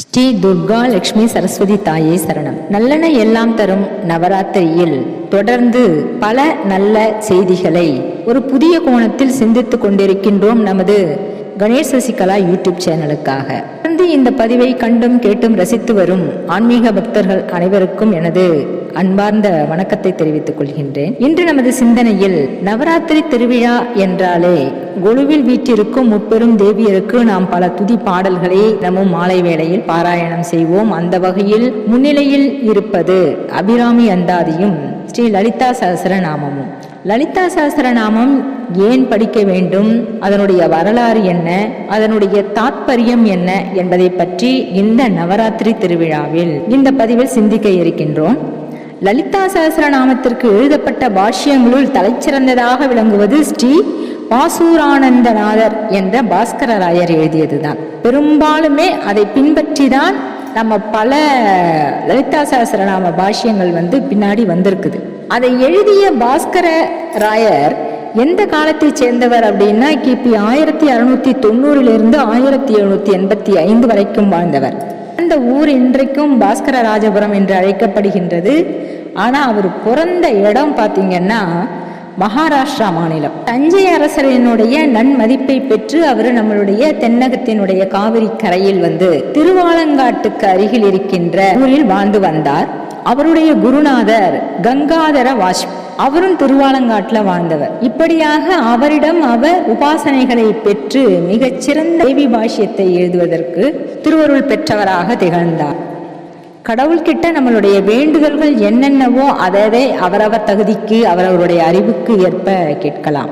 ஸ்ரீ துர்கா லட்சுமி சரஸ்வதி தாயே சரணம். நல்லன எல்லாம் தரும் நவராத்திரியில் தொடர்ந்து பல நல்ல செய்திகளை ஒரு புதிய கோணத்தில் சிந்தித்துக் கொண்டிருக்கின்றோம் நமது கணேஷ் சசிகலா யூடியூப் சேனலுக்காக. தொடர்ந்து இந்த பதிவை கண்டும் கேட்டும் ரசித்து வரும் ஆன்மீக பக்தர்கள் அனைவருக்கும் எனது அன்பார்ந்த வணக்கத்தை தெரிவித்துக் கொள்கின்றேன். இன்று நமது சிந்தனையில் நவராத்திரி திருவிழா என்றாலே கொலுவில் வீற்றிருக்கும் முப்பெரும் தேவியருக்கு நாம் பல துதி பாடல்களை தினமும் மாலை வேளையில் பாராயணம் செய்வோம். அந்த வகையில் முன்னிலையில் இருப்பது அபிராமி அந்தாதியும் ஸ்ரீ லலிதா சஹஸ்ரநாமமும் லலிதா சஹஸ்ரநாமம் ஏன் படிக்க வேண்டும்? அதனுடைய வரலாறு என்ன? அதனுடைய தாத்பரியம் என்ன? என்பதை பற்றி இந்த நவராத்திரி திருவிழாவில் இந்த பதிவில் சிந்திக்க இருக்கின்றோம். லலிதா சகசரநாமத்திற்கு எழுதப்பட்ட பாஷ்யங்களுள் தலைச்சிறந்ததாக விளங்குவது ஸ்ரீ பாசூரானந்தநாதர் என்ற பாஸ்கரராயர் எழுதியதுதான். பெரும்பாலுமே அதை பின்பற்றிதான் நம்ம பல லலிதா சகசரநாம பாஷ்யங்கள் வந்து பின்னாடி வந்திருக்குது. அதை எழுதிய பாஸ்கர ராயர் எந்த காலத்தை சேர்ந்தவர் அப்படின்னா கிபி ஆயிரத்தி அறுநூத்தி தொண்ணூறிலிருந்து ஆயிரத்தி எழுநூத்தி எண்பத்தி ஐந்து வரைக்கும் வாழ்ந்தவர். அந்த ஊர் இன்றைக்கும் பாஸ்கர ராஜபுரம் என்று அழைக்கப்படுகின்றது. ஆனா அவர் பிறந்த இடம் பார்த்தீங்கன்னா மகாராஷ்டிரா மாநிலம். தஞ்சை அரசரினுடைய நன்மதிப்பை பெற்று அவர் நம்மளுடைய தென்னகத்தினுடைய காவிரி கரையில் வந்து திருவாலங்காட்டுக்கு அருகில் இருக்கின்ற ஊரில் வாழ்ந்து வந்தார். அவருடைய குருநாதர் கங்காதர வாஷ் அவரும் திருவாலங்காட்டுல வாழ்ந்தவர். இப்படியாக அவரிடம் அவர் உபாசனைகளை பெற்று மிகச்சிறந்த தேவி பாஷ்யத்தை எழுதுவதற்கு திருவருள் பெற்றவராக திகழ்ந்தார். கடவுள்கிட்ட நம்மளுடைய வேண்டுதல்கள் என்னென்னவோ அதை அவரவர் தகுதிக்கு அவரவருடைய அறிவுக்கு ஏற்ப கேட்கலாம்.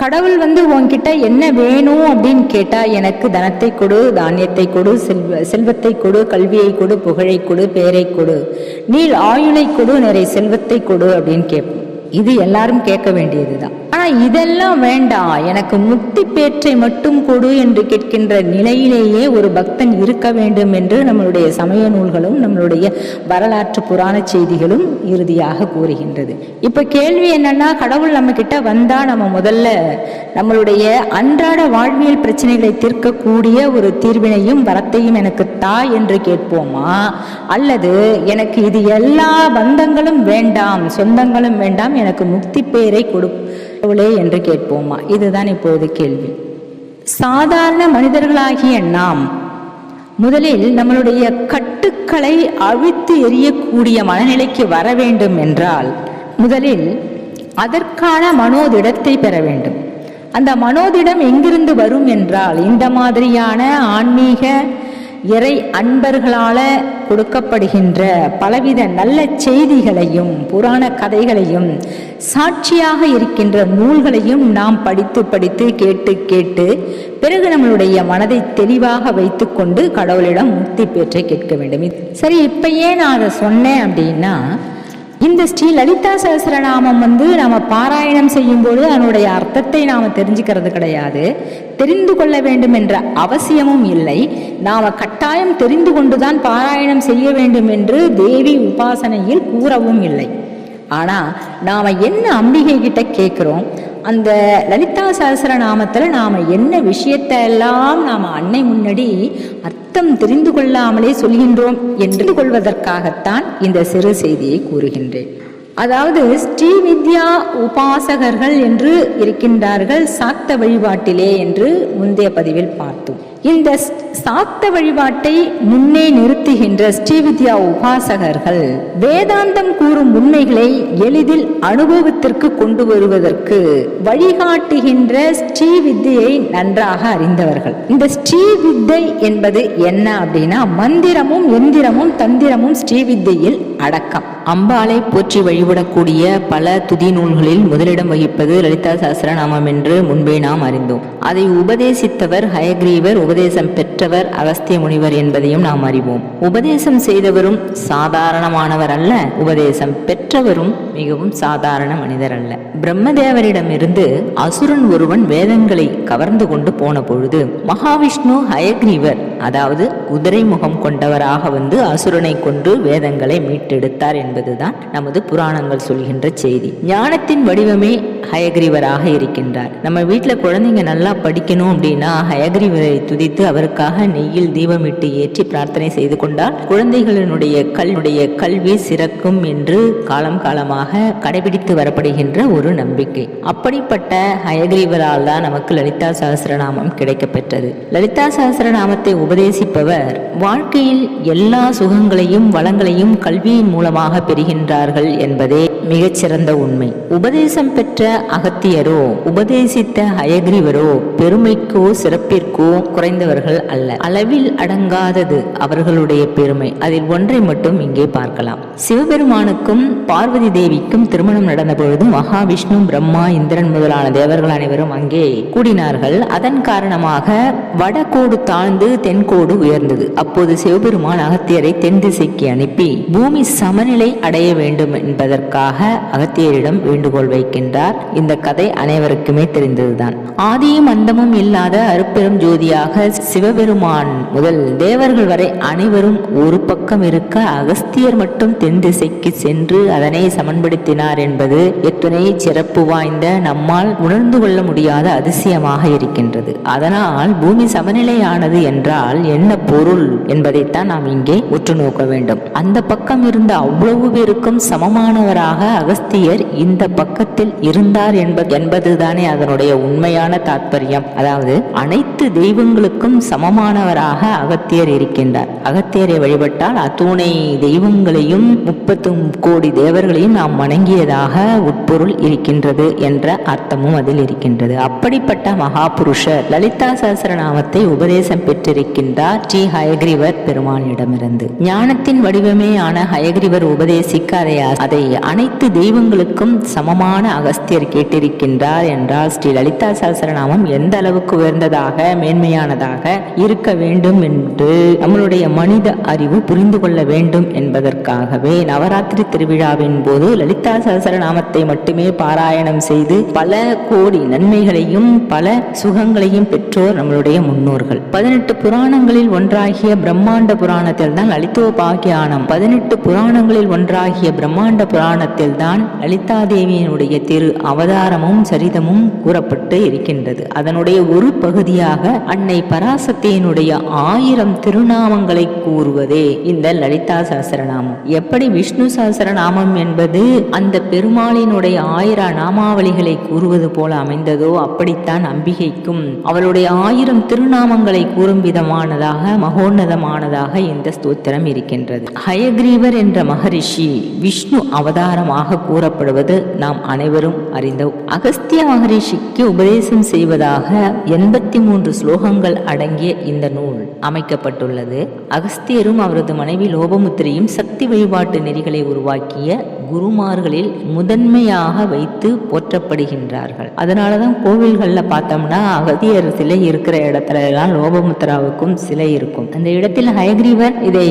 கடவுள் வந்து உன்கிட்ட என்ன வேணும் அப்படின்னு கேட்டால் எனக்கு தனத்தை கொடு தானியத்தை கொடு செல்வ செல்வத்தை கொடு கல்வியை கொடு புகழை கொடு பேரை கொடு நீள் ஆயுளை கொடு நிறைய செல்வத்தை கொடு அப்படின்னு கேட்போம். இது எல்லாரும் கேட்க வேண்டியது தான் இதெல்லாம் வேண்டாம் எனக்கு முக்தி பேற்றை மட்டும் கொடு என்று கேட்கின்ற நிலையிலேயே ஒரு பக்தன் இருக்க வேண்டும் என்று நம்மளுடைய சமய நூல்களும் நம்மளுடைய வரலாற்று புராண செய்திகளும் இறுதியாக கூறுகின்றது. இப்ப கேள்வி என்னன்னா கடவுள் நம்ம கிட்ட வந்தா நம்ம முதல்ல நம்மளுடைய அன்றாட வாழ்வியல் பிரச்சனைகளை தீர்க்கக்கூடிய ஒரு தீர்வினையும் வரத்தையும் எனக்கு தா என்று கேட்போமா? அல்லது எனக்கு இது எல்லா பந்தங்களும் வேண்டாம் சொந்தங்களும் வேண்டாம் எனக்கு முக்தி பேரை கொடு கடவுளே என்று கேட்போமா? இதுதான் இப்போது கேள்வி. சாதாரண மனிதர்களாகிய நாம் முதலில் நம்மளுடைய கட்டுக்களை அவிழ்த்து எறியக்கூடிய மனநிலைக்கு வர வேண்டும் என்றால் முதலில் அதற்கான மனோதிடத்தை பெற வேண்டும். அந்த மனோதிடம் எங்கிருந்து வரும் என்றால் இந்த மாதிரியான ஆன்மீக இறை அன்பர்களால கொடுக்கப்படுகின்ற பலவித நல்ல செய்திகளையும் புராண கதைகளையும் சாட்சியாக இருக்கின்ற நூல்களையும் நாம் படித்து படித்து கேட்டு கேட்டு பிறகு நம்மளுடைய மனதை தெளிவாக வைத்துக்கொண்டு கடவுளிடம் முக்தி பெற்றை கேட்க வேண்டும். சரி இப்ப ஏன் நான் அதை சொன்னேன் அப்படின்னா இந்த ஸ்ரீ லலிதா சகசரநாமம் வந்து நாம பாராயணம் செய்யும் பொழுது அதனுடைய அர்த்தத்தை நாம தெரிஞ்சுக்கிறது கிடையாது. தெரிந்து கொள்ள வேண்டும் என்ற அவசியமும் இல்லை. நாம கட்டாயம் தெரிந்து கொண்டுதான் பாராயணம் செய்ய வேண்டும் என்று தேவி உபாசனையில் கூறவும் இல்லை. ஆனா நாம என்ன அம்பிகை கிட்ட கேட்கிறோம்? அந்த லலிதா சஹஸ்ரநாமத்துல நாம என்ன விஷயத்தை எல்லாம் நாம அன்னை முன்னாடி அர்த்தம் தெரிந்து கொள்ளாமலே சொல்கின்றோம் என்று கொள்வதற்காகத்தான் இந்த சிறு செய்தியை கூறுகின்றேன். அதாவது ஸ்ரீ வித்யா உபாசகர்கள் என்று இருக்கின்றார்கள் சாக்த வழிபாட்டிலே என்று முந்தைய பதிவில் பார்த்தோம். இந்த சாக்த வழிபாட்டை முன்னே நிறுத்துகின்ற ஸ்ரீவித்யா உபாசகர்கள் வேதாந்தம் கூறும் உண்மைகளை எளிதில் அனுபவத்திற்கு கொண்டு வருவதற்கு வழிகாட்டுகின்ற ஸ்ரீவித்தியை நன்றாக அறிந்தவர்கள். இந்த ஸ்ரீவித்தை என்பது என்ன அப்படின்னா மந்திரமும் எந்திரமும் தந்திரமும் ஸ்ரீவித்தையில் அடக்கம். அம்பாலை போற்றி வழிபடக்கூடிய பல துதி நூல்களில் முதலிடம் வகிப்பது லலிதா சஹஸ்ரநாமம் என்று முன்பே நாம் அறிந்தோம். அதை உபதேசித்தவர் ஹயக்ரீவர் உபதேசம் பெற்றவர் அகஸ்திய முனிவர் என்பதையும் நாம் அறிவோம். உபதேசம் செய்தவரும் சாதாரணமானவர் அல்ல. உபதேசம் பெற்றவரும் மிகவும் சாதாரண மனிதர் அல்ல. பிரம்மதேவரிடமிருந்து அசுரன் ஒருவன் வேதங்களை கவர்ந்து கொண்டு போன பொழுது மகாவிஷ்ணு ஹயக்ரீவர் அதாவது குதிரை முகம் கொண்டவராக வந்து அசுரனை கொண்டு வேதங்களை மீட்டெடுத்தார் என்பதுதான் நமது புராணங்கள் சொல்கின்ற செய்தி. ஞானத்தின் வடிவமே ஹயக்ரீவராக இருக்கின்றார். நம்ம வீட்டில் குழந்தைங்க நல்லா படிக்கணும் அப்படின்னா ஹயக்ரீவரை துதித்து அவருக்காக நெய்யில் தீபமிட்டு ஏற்றி பிரார்த்தனை செய்து கொண்டால் குழந்தைகளினுடைய கல்வியுடைய கல்வி சிறக்கும் என்று காலம் காலமாக கடைபிடித்து வரப்படுகின்ற ஒரு நம்பிக்கை. அப்படிப்பட்ட ஹயக்ரீவரால் தான் நமக்கு லலிதா சகசிரநாமம் கிடைக்கப்பெற்றது. லலிதா சகசிரநாமத்தை உபதேசிப்பவர் வாழ்க்கையில் எல்லா சுகங்களையும் வளங்களையும் கல்வியின் மூலமாக பெறுகின்றார்கள் என்பதே மிகச்சிறந்த உண்மை. உபதேசம் பெற்ற அகத்தியரோ உபதேசித்த ஹயக்ரீவரோ பெருமைக்கோ சிறப்பிற்கோ குறைந்தவர்கள் அல்ல. அளவில் அடங்காதது அவர்களுடைய பெருமை. அதில் ஒன்றை மட்டும் இங்கே பார்க்கலாம். சிவபெருமானுக்கும் பார்வதி தேவி தேவிக்கும் திருமணம் நடந்தபொழுது மகாவிஷ்ணு பிரம்மா இந்திரன் முதலான தேவர்கள் அனைவரும் அங்கே கூடினார்கள். அதன் காரணமாக வடகோடு தாழ்ந்து தென்கோடு உயர்ந்தது. அப்போது சிவபெருமான் அகத்தியரை தென் திசைக்கு அனுப்பி பூமி சமநிலை அடைய வேண்டும் என்பதற்காக அகத்தியரிடம் வேண்டுகோள் வைக்கின்றார். இந்த கதை அனைவருக்குமே தெரிந்ததுதான். ஆதியும் அந்தமும் இல்லாத அருப்பெரும் ஜோதியாக சிவபெருமான் முதல் தேவர்கள் வரை அனைவரும் ஒரு பக்கம் இருக்க அகஸ்தியர் மட்டும் தென் திசைக்கு சென்று அதனை பயன்படுத்தினார் என்பது எத்தனை சிறப்பு வாய்ந்த நம்மால் உணர்ந்து கொள்ள முடியாத அதிசயமாக இருக்கின்றது. அதனால் பூமி சமநிலையானது என்றால் என்ன பொருள் என்பதைத்தான் நாம் இங்கே உற்று நோக்க வேண்டும். அந்த பக்கம் இருந்த அவ்வளவு பேருக்கும் சமமானவராக அகஸ்தியர் இந்த பக்கத்தில் இருந்தார் என்பது என்பதுதானே அதனுடைய உண்மையான தாற்பயம் அதாவது அனைத்து தெய்வங்களுக்கும் சமமானவராக அகத்தியர் இருக்கின்றார். அகத்தியரை வழிபட்டால் அத்துணை தெய்வங்களையும் முப்பத்து கோடி தேவர்களையும் நாம் வணங்கியதாக உட்பொருள் இருக்கின்றது என்ற அர்த்தமும் அதில் இருக்கின்றது. அப்படிப்பட்ட மகாபுருஷர் லலிதா சஹஸ்ரநாமத்தை உபதேசம் பெற்றிருக்கின்றார் ஸ்ரீ ஹயக்ரீவர் பெருமானிடமிருந்து ஞானத்தின் வடிவமே ஆன ஹயக்ரீவர் உபதேசிக்க அதை அதை அனைத்து தெய்வங்களுக்கும் சமமான அகஸ்தியர் கேட்டிருக்கின்றார் என்றால் ஸ்ரீ லலிதா சஹஸ்ரநாமம் எந்த அளவுக்கு உயர்ந்ததாக மேன்மையானதாக இருக்க வேண்டும் என்று நம்மளுடைய மனித அறிவு புரிந்து கொள்ள வேண்டும் என்பதற்காகவே நவராத்திரி திருவிழாவின் போது லலிதா சஹஸ்ரநாமத்தை மட்டுமே பாராயணம் செய்து பல கோடி நன்மைகளையும் பல சுகங்களையும் பெற்றோர் நம்மளுடைய முன்னோர்கள். பதினெட்டு புராணங்களில் ஒன்றாகிய பிரம்மாண்ட புராணத்தில் தான் லலிதோபாகியானம் பதினெட்டு புராணங்களில் ஒன்றாகிய பிரம்மாண்ட புராணத்தில் தான் லலிதா தேவியினுடைய திரு அவதாரமும் சரிதமும் கூறப்பட்டு இருக்கின்றது. அதனுடைய ஒரு பகுதியாக அன்னை பராசக்தியினுடைய ஆயிரம் திருநாமங்களை கூறுவதே இந்த லலிதா சாஸ்திரநாமம் எப்படி விஷ்ணு சாஸ்திரநாமம் என்பது அந்த பெருமாளினுடைய ஆயிரம் நாமாவளிகளை கூறுவது போல அமைந்ததோ அப்படித்தான் அம்பிகைக்கும் அவளுடைய ஆயிரம் திருநாமங்களை கூறும் விதமானதாக மகோன்னதமானதாக இந்த ஸ்தோத்திரம் இருக்கின்றது. ஹயக்ரீவர் என்ற மகரிஷி விஷ்ணு அவதாரமாக கூறப்படுவது நாம் அனைவரும் அறிந்தோம். அகஸ்திய மகரிஷிக்கு உபதேசம் செய்வதாக எண்பத்தி மூன்று ஸ்லோகங்கள் அடங்கிய இந்த நூல் அமைக்கப்பட்டுள்ளது. அகஸ்தியரும் அவரது மனைவி லோபமுத்திரையும் சக்தி வழிபாட்டு நெறிகளை உருவாக்கிய குருமார்களில் முதன்மையாக வைத்து போற்றப்படுகின்றார்கள். அதனாலதான் கோவில்களில் பார்த்தோம்னா அகதியர் சிலை இருக்கிற இடத்துல எல்லாம் லோபமுத்திராவுக்கும் சிலை இருக்கும். அந்த இடத்தில் ஹயக்ரீவர் இதை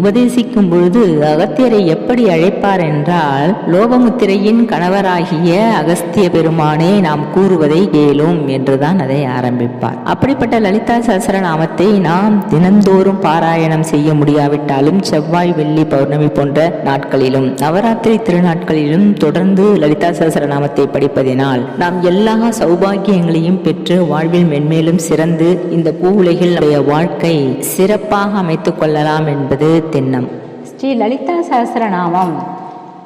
உபதேசிக்கும் பொழுது அகத்தியரை எப்படி அழைப்பார் என்றால் லோபமுத்திரையின் கணவராகிய அகஸ்திய பெருமானே நாம் கூறுவதை கேளும் என்றுதான் அதை ஆரம்பிப்பார். அப்படிப்பட்ட லலிதா சஹஸ்ரநாமத்தை நாம் தினந்தோறும் பாராயணம் செய்ய முடியாவிட்டாலும் செவ்வாய் வெள்ளி பௌர்ணமி போன்ற நாட்களிலும் நவராத்திரி திருநாட்களிலும் தொடர்ந்து லலிதா சஹஸ்ரநாமத்தை படிப்பதினால் நாம் எல்லா சௌபாகியங்களையும் பெற்று வாழ்வில் மென்மேலும் சிறந்து இந்த பூ உலகில் நம்முடைய வாழ்க்கை சிறப்பாக அமைத்துக் கொள்ளலாம் என்பது திண்ணம். ஸ்ரீ லலிதா சஹஸ்ரநாமம்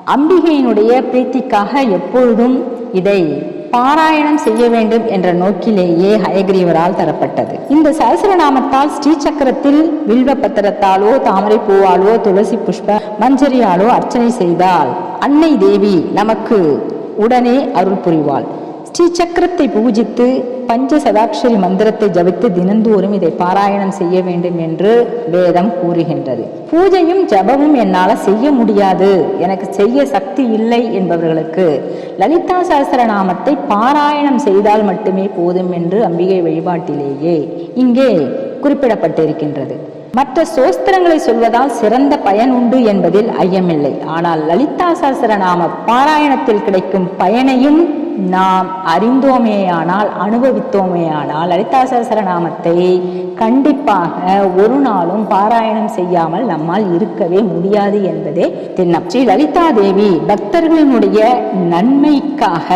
அம்பிகையினுடைய பிரீத்திக்காக எப்பொழுதும் இதை பாராயணம் செய்ய வேண்டும் என்ற நோக்கிலேயே ஹயகிரீவரால் தரப்பட்டது. இந்த சஹஸ்ரநாமத்தால் ஸ்ரீ சக்கரத்தில் வில்வ பத்திரத்தாலோ தாமரை பூவாலோ துளசி புஷ்ப மஞ்சரியாலோ அர்ச்சனை செய்தால் அன்னை தேவி நமக்கு உடனே அருள் புரிவாள். ஸ்ரீ சக்கரத்தை பூஜித்து பஞ்ச சதாட்சரி மந்திரத்தை ஜபித்து தினந்தோறும் இதை பாராயணம் செய்ய வேண்டும் என்று வேதம் கூறுகின்றது. பூஜையும் ஜபமும் என்னால் செய்ய முடியாது. எனக்கு செய்ய சக்தி இல்லை என்பவர்களுக்கு லலிதா சஹஸ்ரநாமத்தை பாராயணம் செய்தால் மட்டுமே போதும் என்று அம்பிகை வழிபாட்டிலேயே இங்கே குறிப்பிடப்பட்டிருக்கின்றது. மற்ற சோஸ்திரங்களை சொல்வதால் சிறந்த பயன் உண்டு என்பதில் ஐயமில்லை. ஆனால் லலிதா சஹஸ்ரநாம பாராயணத்தில் கிடைக்கும் பயனையும் நாம் அறிந்தோமேயானால் அனுபவித்தோமேயானால் லலிதா சஹஸ்ரநாமத்தை கண்டிப்பாக ஒரு நாளும் பாராயணம் செய்யாமல் நம்மால் இருக்கவே முடியாது என்பதே திண்ணம். ஸ்ரீ லலிதா தேவி பக்தர்களினுடைய நன்மைக்காக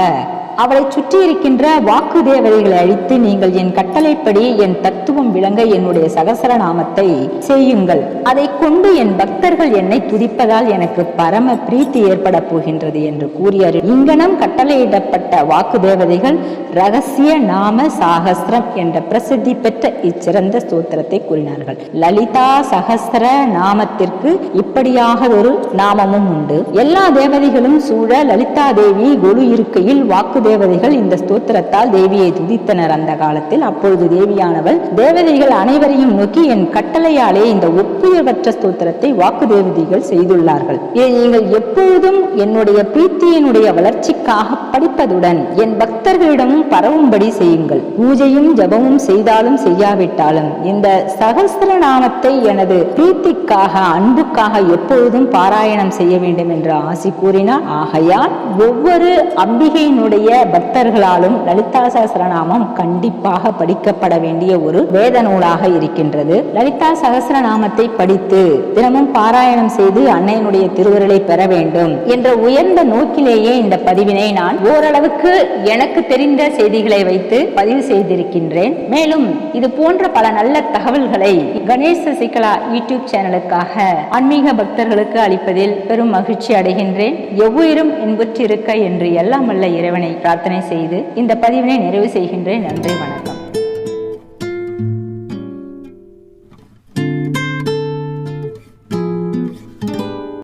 அவளை சுற்றி இருக்கின்ற வாக்கு தேவதைகளை அழித்து நீங்கள் என் கட்டளைப்படி என் தத்துவம் விளங்க என்னுடைய சகசரநாமத்தை செய்யுங்கள். அதை கொண்டு என் பக்தர்கள் என்னை துதிப்பதால் எனக்கு பரம பிரீத்தி ஏற்பட போகின்றது என்று கூறியார் இங்கனம் கட்டளையிடப்பட்ட வாக்கு தேவதைகள் ரகசிய நாம சாகஸ்திரம் என்ற பிரசித்தி பெற்ற இச்சிறந்த ஸ்தோத்திரத்தை கூறினார்கள். லலிதா சகஸ்திர நாமத்திற்கு இப்படியாக ஒரு நாமமும் உண்டு. எல்லா தேவதைகளும் சூழ லலிதா தேவி கொலு இருக்கையில் வாக்கு தேவதைகள் இந்த ஸ்தோத்திரத்தால் தேவியை துதித்தனர் அந்த காலத்தில். அப்பொழுது தேவியானவள் தேவதைகள் அனைவரையும் நோக்கி என் கட்டளையாலே இந்த ஒப்புயர்வற்ற ஸ்தோத்திரத்தை வாக்கு தேவதைகள் செய்துள்ளார்கள். இதை நீங்கள் எப்பொழுதும் என்னுடைய பிரீத்தியினுடைய வளர்ச்சிக்காக படிப்பதுடன் என் பக்தர்களிடமும் பரவும்படி செய்யுங்கள். பூஜையும் ஜபமும் செய்தாலும் செய்யாவிட்டாலும் இந்த சகஸ்திர நாமத்தை எனது பிரீத்திக்காக அன்புக்காக எப்பொழுதும் பாராயணம் செய்ய வேண்டும் என்று ஆசி கூறினார் ஆகையால் ஒவ்வொரு அம்பிகையினுடைய பக்தர்களாலும் லலிதா சகஸ்ரநாமம் கண்டிப்பாக படிக்கப்பட வேண்டிய ஒரு வேத நூலாக இருக்கின்றது. லலிதா சகஸ்ரநாமத்தை படித்து தினமும் பாராயணம் செய்து அன்னையனுடைய திருவருளை பெற வேண்டும் என்ற உயர்ந்த நோக்கிலேயே இந்த பதிவினை நான் ஓரளவுக்கு எனக்கு தெரிந்த செய்திகளை வைத்து பதிவு செய்திருக்கின்றேன். மேலும் இது போன்ற பல நல்ல தகவல்களை கணேச சிக்கலா யூடியூப் சேனலுக்காக ஆன்மீக பக்தர்களுக்கு அளிப்பதில் பெரும் மகிழ்ச்சி அடைகின்றேன். எவ்வுயிரும் இன்புற்றிருக்க என்று எல்லாம் வல்ல இறைவனை பிரார்த்தனை செய்து இந்த பதிவினை நிறைவு செய்கின்றேன். நன்றி வணக்கம்.